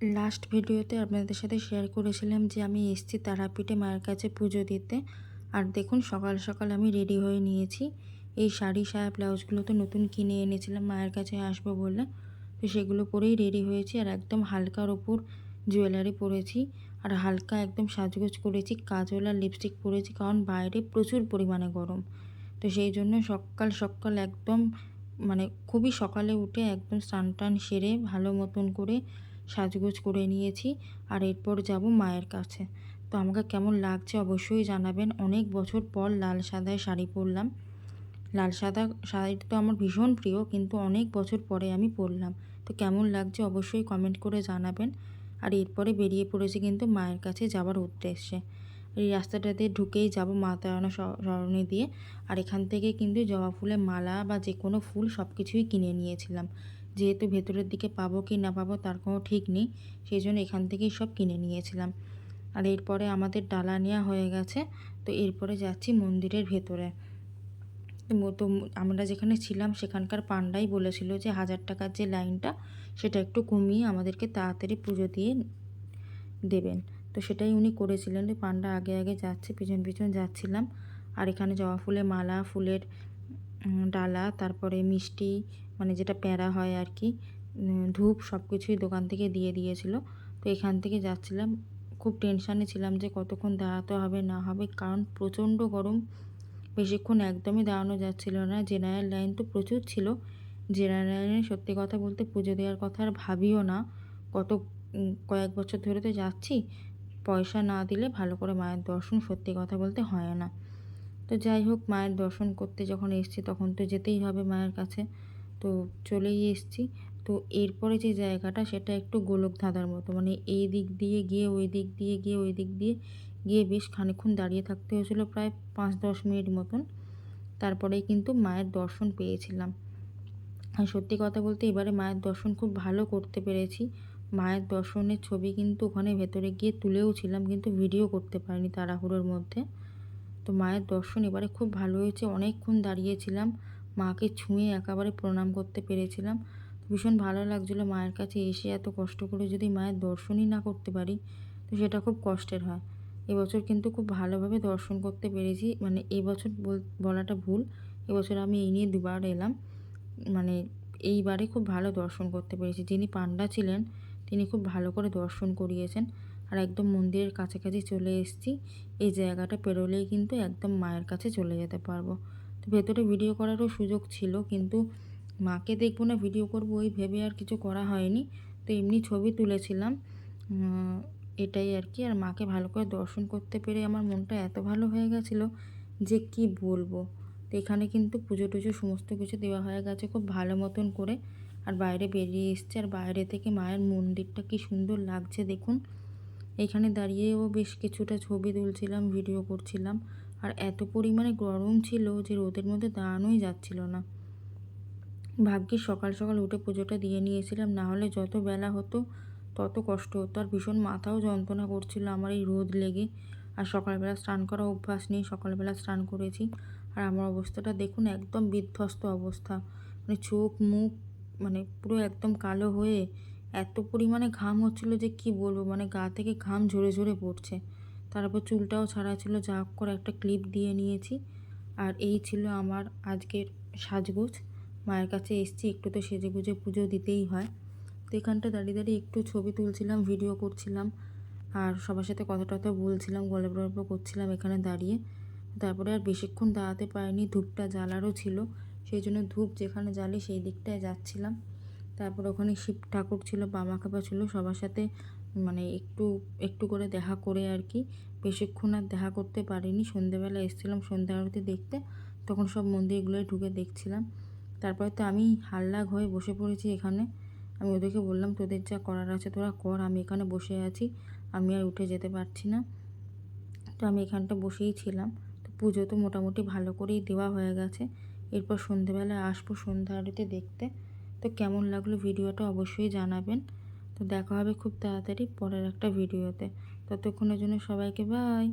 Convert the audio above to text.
Last ভিডিওতে আপনাদের সাথে শেয়ার করেছিলাম যে আমি এসছি তারাপীঠে মায়ের কাছে পুজো দিতে। আর দেখুন, সকাল সকাল আমি রেডি হয়ে নিয়েছি। এই শাড়ি, সায়া ব্লাউজগুলো তো নতুন কিনে এনেছিলাম, মায়ের কাছে আসব বলে। তো সেগুলো পরেই রেডি হয়েছি আর একদম হালকার ওপর জুয়েলারি পরেছি। আর হালকা একদম সাজগোজ করেছি, কাজল আর লিপস্টিক পরেছি, কারণ বাইরে প্রচুর পরিমাণে গরম। তো সেই জন্য সকাল সকাল একদম মানে খুবই সকালে উঠে একদম স্নান টান সেরে ভালো মতন করে সাজগোজ করে নিয়েছি আর এরপর যাব মায়ের কাছে। তো আমাকে কেমন লাগছে অবশ্যই জানাবেন। অনেক বছর পর লাল সাদায় শাড়ি পরলাম। লাল সাদা শাড়িটা তো আমার ভীষণ প্রিয়, কিন্তু অনেক বছর পরে আমি পরলাম। তো কেমন লাগছে অবশ্যই কমেন্ট করে জানাবেন। আর এরপরে বেরিয়ে পড়েছি কিন্তু মায়ের কাছে যাওয়ার উদ্দেশ্যে। এই রাস্তাটাতে ঢুকেই যাব মা তারানো সরণি দিয়ে। আর এখান থেকে কিন্তু জবা ফুলের মালা বা যে কোনো ফুল সব কিছুই কিনে নিয়েছিলাম। যেহেতু ভেতরের দিকে পাবো কি না পাবো তার কোনো ঠিক নেই সেই জন্য এখান থেকেই সব কিনে নিয়েছিলাম। আর এরপরে আমাদের ডালা নেওয়া হয়ে গেছে, তো এরপরে যাচ্ছি মন্দিরের ভেতরে। তো আমরা যেখানে ছিলাম সেখানকার পান্ডাই বলেছিল যে হাজার টাকার যে লাইনটা, সেটা একটু কমিয়ে আমাদেরকে তাড়াতাড়ি পুজো দিয়ে দেবেন। তো সেটাই উনি করেছিলেন পান্ডা আগে আগে যাচ্ছে, পিছন পিছন যাচ্ছিলাম। আর এখানে জবা ফুলের মালা, ফুলের ডালা, তারপরে মিষ্টি মানে যেটা প্যাঁড়া হয় আর কি ধূপ সব কিছুই দোকান থেকে দিয়ে দিয়েছিল। তো এখান থেকে যাচ্ছিলাম। খুব টেনশানে ছিলাম যে কতক্ষণ দাঁড়াতে হবে, না হবে, কারণ প্রচণ্ড গরম। বেশিক্ষণ একদমই দাঁড়ানো যাচ্ছিল না। জেনারেল লাইন তো প্রচুর ছিল। জেনারেল লাইনে সত্যি কথা বলতে পুজো দেওয়ার কথা আর ভাবিও না। কত কয়েক বছর ধরে তো যাচ্ছি। পয়সা না দিলে ভালো করে মায়ের দর্শন সত্যি কথা বলতে হয় না। তো যাই হোক, মায়ের দর্শন করতে যখন এসছি তখন তো যেতেই হবে মায়ের কাছে। তো চলেই এসছি। তো এরপরে যে জায়গাটা, সেটা একটু গোলক ধাঁধার মতো। মানে এই দিক দিয়ে গিয়ে, ওই দিক দিয়ে গিয়ে, ওই দিক দিয়ে গিয়ে বেশ খানিক্ষণ দাঁড়িয়ে থাকতে হয়েছিলো প্রায় পাঁচ দশ মিনিট মতন। তারপরেই কিন্তু মায়ের দর্শন পেয়েছিলাম। আর সত্যি কথা বলতে এবারে মায়ের দর্শন খুব ভালো করতে পেরেছি। মায়ের দর্শনের ছবি কিন্তু ওখানে ভেতরে গিয়ে তুলেও ছিলাম, কিন্তু ভিডিও করতে পারিনি তাড়াহুড়োর মধ্যে। তো মায়ের দর্শন এবারে খুব ভালো হয়েছে। অনেকক্ষণ দাঁড়িয়েছিলাম। মাকে ছুঁয়ে একেবারে প্রণাম করতে পেরেছিলাম। ভীষণ ভালো লাগছিল মায়ের কাছে এসে এত কষ্ট করে যদি মায়ের দর্শনই না করতে পারি, তো সেটা খুব কষ্টের হয়। এবছর কিন্তু খুব ভালোভাবে দর্শন করতে পেরেছি। মানে এবছর বলাটা ভুল, এবছর আমি এই নিয়ে দুবার এলাম। মানে এইবারে খুব ভালো দর্শন করতে পেরেছি। যিনি পান্ডা ছিলেন, তিনি খুব ভালো করে দর্শন করিয়েছেন। আর একদম মন্দিরের কাছাকাছি চলে এসেছি। এই জায়গাটা পেরোলেই কিন্তু একদম মায়ের কাছে চলে যেতে পারব। ভেতরে ভিডিও করারও সুযোগ ছিল, কিন্তু মাকে দেখব না ভিডিও করব, ওই ভেবে আর কিছু করা হয়নি। তো এমনি ছবি তুলেছিলাম এটাই আর কি। আর মাকে ভালো করে দর্শন করতে পেরে আমার মনটা এত ভালো হয়ে গেছিল যে কি বলব। তো এখানে কিন্তু পুজো টুজো সমস্ত কিছু দেওয়া হয়ে গেছে খুব ভালো মতন করে। আর বাইরে বেরিয়ে এসছে, আর বাইরে থেকে মায়ের মন্দিরটা কি সুন্দর লাগছে দেখুন। এখানে দাঁড়িয়েও বেশ কিছুটা ছবি তুলছিলাম ভিডিও করছিলাম। আর এত পরিমাণে গরম ছিল যে রোদের মধ্যে দাঁড়ানোই যাচ্ছিল না। ভাগ্যে সকাল সকাল উঠে পুজোটা দিয়ে নিয়েছিলাম, না হলে যত বেলা হতো তত কষ্ট হতো। আর ভীষণ মাথাও যন্ত্রণা করছিল আমার এই রোদ লেগে। আর সকালবেলা স্নান করা অভ্যাস নেই, সকালবেলা স্নান করেছি। আর আমার অবস্থাটা দেখুন একদম বিধ্বস্ত অবস্থা। মানে চোখ, মুখ মানে পুরো একদম কালো হয়ে এত পরিমাণে ঘাম হচ্ছিল যে কি বলব মানে গা থেকে ঘাম ঝরে ঝরে পড়ছে। তারপর চুলটাও ছাড়া ছিল। যা করে একটা ক্লিপ দিয়ে নিয়েছি। আর এই ছিল আমার আজকের সাজগোজ। মায়ের কাছে এসছি, একটু তো সেজে গুজে পুজো দিতেই হয়। তো এখানটা দাঁড়িয়ে দাঁড়িয়ে একটু ছবি তুলছিলাম ভিডিও করছিলাম। আর সবার সাথে কথা টথা বলছিলাম গল্প গল্প করছিলাম এখানে দাঁড়িয়ে। তারপরে আর বেশিক্ষণ দাঁড়াতে পারিনি, ধূপটা জ্বালারও ছিল। সেই জন্য ধূপ যেখানে জ্বালি সেই দিকটায় যাচ্ছিলাম। তারপর ওখানে শিব ঠাকুর ছিল, বামা খাপা ছিল, সবার সাথে মানে একটু একটু করে দেখা করে আর কি। বেশিক্ষণ আর দেখা করতে পারিনি। সন্ধেবেলা এসেছিলাম সন্ধ্যা আরতি দেখতে, তখন সব মন্দিরগুলোয় ঢুকে দেখছিলাম। তারপরে তো আমি হাল্লাগ হয়ে বসে পড়েছি এখানে। আমি ওদেরকে বললাম, তোদের যা করার আছে তোরা কর, আমি এখানে বসে আছি, আমি আর উঠে যেতে পারছি না। তো আমি এখানটা বসেই ছিলাম। তো পুজো তো মোটামুটি ভালো করেই দেওয়া হয়ে গেছে। এরপর সন্ধেবেলায় আসব সন্ধ্যা আরতি দেখতে। তো কেমন লাগল ভিডিওটা অবশ্যই জানাবেন। তো দেখা হবে খুব তাড়াতাড়ি পরের একটা ভিডিওতে। ততক্ষণের জন্য সবাইকে বাই